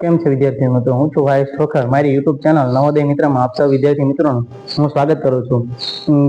કેમ છે વિદ્યાર્થી મિત્રો હું છું ભાઈ ખોખર મારી યુટ્યુબ ચેનલ નવોદય મિત્રમાં આપ સૌ વિદ્યાર્થી મિત્રોનું હું સ્વાગત કરું છું.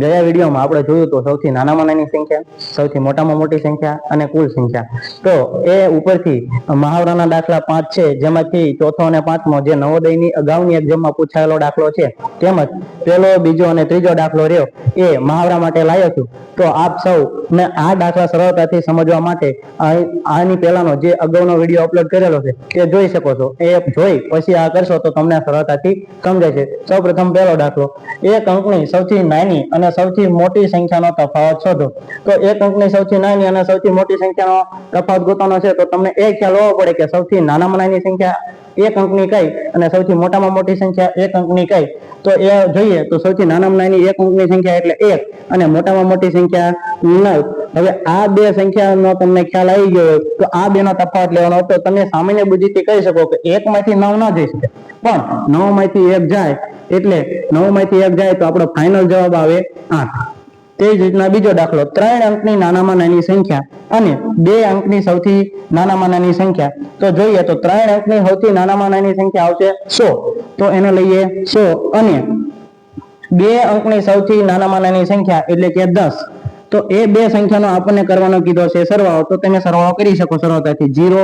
ગયા વિડીયોમાં આપણે જોયું તો સૌથી નાનામાં નાની સંખ્યા, સૌથી મોટામાં મોટી સંખ્યા અને કુલ સંખ્યા. તો એ ઉપરથી મહાવરાના દાખલા પાંચ છે, જેમાંથી ચોથો અને પાંચમો જે નવોદયની અગાઉની એક્ઝામમાં પૂછાયેલો દાખલો છે, તેમજ પહેલો બીજો અને ત્રીજો દાખલો રહ્યો, એ મહાવરા માટે લાવ્યો છું. તો આપ સૌ ને આ દાખલા સરળતાથી સમજવા માટે આની પહેલાનો જે અગાઉનો વીડિયો અપલોડ કરેલો છે, તે જોઈ શકો છો. એ જોઈ, પછી આ કરશો તો તમને સરળતાથી સમજાય છે. સૌ પ્રથમ પહેલો દાખલો. એક અંકની સૌથી નાની અને સૌથી મોટી સંખ્યાનો તફાવત શોધો. તો એક અંકની સૌથી નાની અને સૌથી મોટી સંખ્યાનો તફાવત ગોતવાનો છે, તો તમને એ ખ્યાલ હોવો પડે કે સૌથી નાનામાં નાની સંખ્યા એક અંકની કઈ અને સૌથી મોટામાં મોટી સંખ્યા એક અંકની કઈ? તો એ જોઈએ તો સૌથી નાનામાં નાની એક અંકની સંખ્યા એટલે એક અને મોટામાં મોટી સંખ્યા નવ. હવે આ બે સંખ્યાનો તમને ખ્યાલ આવી ગયો તો આ બેનો તફાવત લેવાનો તો તમે સામાન્ય બુદ્ધિથી કહી શકો કે એક માંથી નવ ન જઈ શકે. પણ નવમાંથી એક જાય એટલે નવમાંથી એક જાય તો આપણો ફાઇનલ જવાબ આવે આઠ. તે જ રીતના બીજો દાખલો ત્રણ અંકની નાનામાં નાની સંખ્યા અને બે અંકની સૌથી નાનામાં નાની સંખ્યા. તો જોઈએ તો ત્રણ અંકની સૌથી નાનામાં નાની સંખ્યા આવશે સો. તો એને લઈએ સો. અને બે અંકની સૌથી નાનામાં નાની સંખ્યા એટલે કે દસ. તો એ બે સંખ્યાનો આપણને કરવાનો કીધો છે સરવાળો. તો તમે સરવાળો કરી શકો સરળતાથી. જીરો,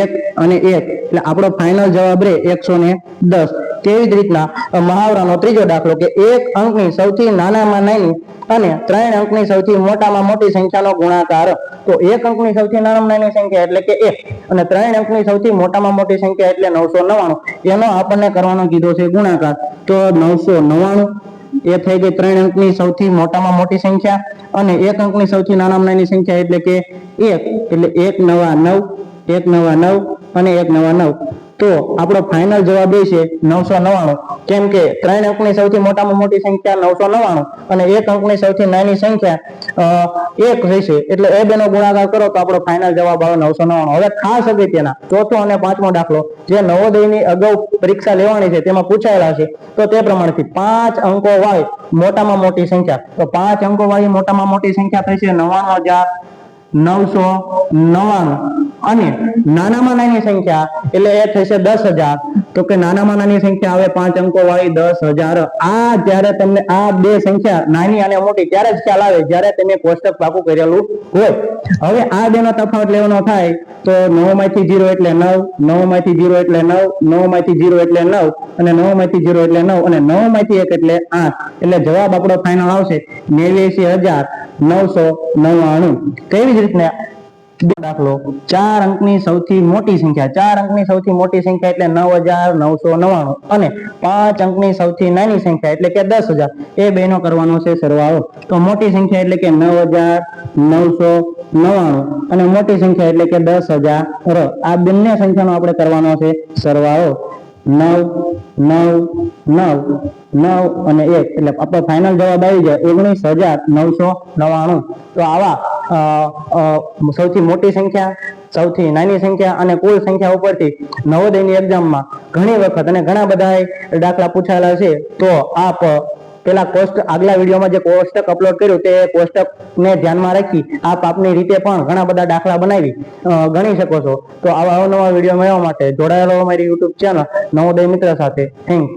એક અને એક. એટલે આપણો ફાઇનલ જવાબ રહે એકસો ને દસ. તેવી જ રીતના મહાવરાનો ત્રીજો દાખલો કે એક અંકની સૌથી નાનામાં નાની અને ત્રણ અંકની સૌથી મોટામાં મોટી સંખ્યાનો ગુણાકાર. તો એક અંકની સૌથી નાનામાં નાની સંખ્યા એટલે કે એક અને ત્રણ અંકની સૌથી મોટામાં મોટી સંખ્યા એટલે નવસો નવ્વાણું. એનો આપણને કરવાનો કીધો છે ગુણાકાર. તો નવસો નવ્વાણું એ થઈ ગઈ ત્રણ અંકની સૌથી મોટામાં મોટી સંખ્યા અને એક અંકની સૌથી નાનામાં નાની સંખ્યા એટલે કે એક, એટલે એક નવા નવ, એક નવા નવ અને એક નવા નવ. તો આપણો ફાઇનલ જવાબ એ છે નવસો નવ્વાણું. કેમ કે ત્રણ અંકની સૌથી મોટામાં મોટી સંખ્યા નવસો નવ્વાણું અને એક અંકની સૌથી નાની સંખ્યા એક રહેશે. એટલે એ બેનો ગુણાકાર કરો તો આપણો ફાઇનલ જવાબ આવે નવસો નવ્વાણું. હવે ખાસ અગત્યના, ચોથો અને પાંચમો દાખલો, જે નવોદયની અગાઉ પરીક્ષા લેવાની છે તેમાં પૂછાયેલા છે, તો તે પ્રમાણેથી પાંચ અંકો વાળી મોટામાં મોટી સંખ્યા. તો પાંચ અંકો વાળી મોટામાં મોટી સંખ્યા થશે નવ્વાણું હજાર નવસો નવ્વાણું. અને નાનામાં નાની સંખ્યા, એટલે એ થશે દસ તો કે નાનામાં નાની સંખ્યા આવે પાંચ અંકો વાળી દસ હજાર. આ જ્યારે તમને આ બે સંખ્યા નાની અને મોટી, ત્યારે જ ખ્યાલ આવે જ્યારે તમે કોષ્ટક પાકું કરેલું હોય. હવે આ બેનો તફાવત લેવાનો થાય તો નવમાંથી જીરો એટલે નવ નવમાંથી જીરો એટલે નવ નવમાંથી જીરો એટલે નવ, અને નવમાંથી જીરો એટલે નવ, અને નવમાંથી એક એટલે આઠ. એટલે જવાબ આપણો ફાઇનલ આવશે નેવ્યાસી હજાર નવસો નવ્વાણું. તેવી જ રીતના દાખલો. ચાર અંકની સૌથી મોટી સંખ્યા. ચાર અંકની સૌથી મોટી સંખ્યા એટલે નવ હજાર નવસો નવાણું અને પાંચ અંકની સૌથી નાની સંખ્યા એટલે કે દસ હજાર. એ બેનો કરવાનો છે સરવાળો. તો મોટી સંખ્યા એટલે કે નવ હજાર નવસો નવાણું અને મોટી સંખ્યા એટલે કે દસ હજાર આ બંને સંખ્યાનો આપણે કરવાનો છે સરવાળો. નવ નવ નવ નવ અને એક. એટલે આપણો ફાઇનલ જવાબ આવી જાય ઓગણીસ હજાર નવસો નવ્વાણું. તો આવા સૌથી મોટી સંખ્યા, સૌથી નાની સંખ્યા અને કુલ સંખ્યા ઉપરથી નવોદયની એક્ઝામમાં ઘણી વખત અને ઘણા બધા દાખલા પૂછાયેલા છે, તો આપ પેલા કોષ્ટક, આગલા વિડીયોમાં જે કોષ્ટક અપલોડ કર્યું તે કોષ્ટકને ધ્યાનમાં રાખી આપ આપની રીતે પણ ઘણા બધા દાખલા બનાવી ગણી શકો છો. તો આવા અવનવા વીડિયો મેળવવા માટે જોડાયેલો અમારી યુટ્યુબ ચેનલ નવોદય મિત્ર સાથે. થેન્ક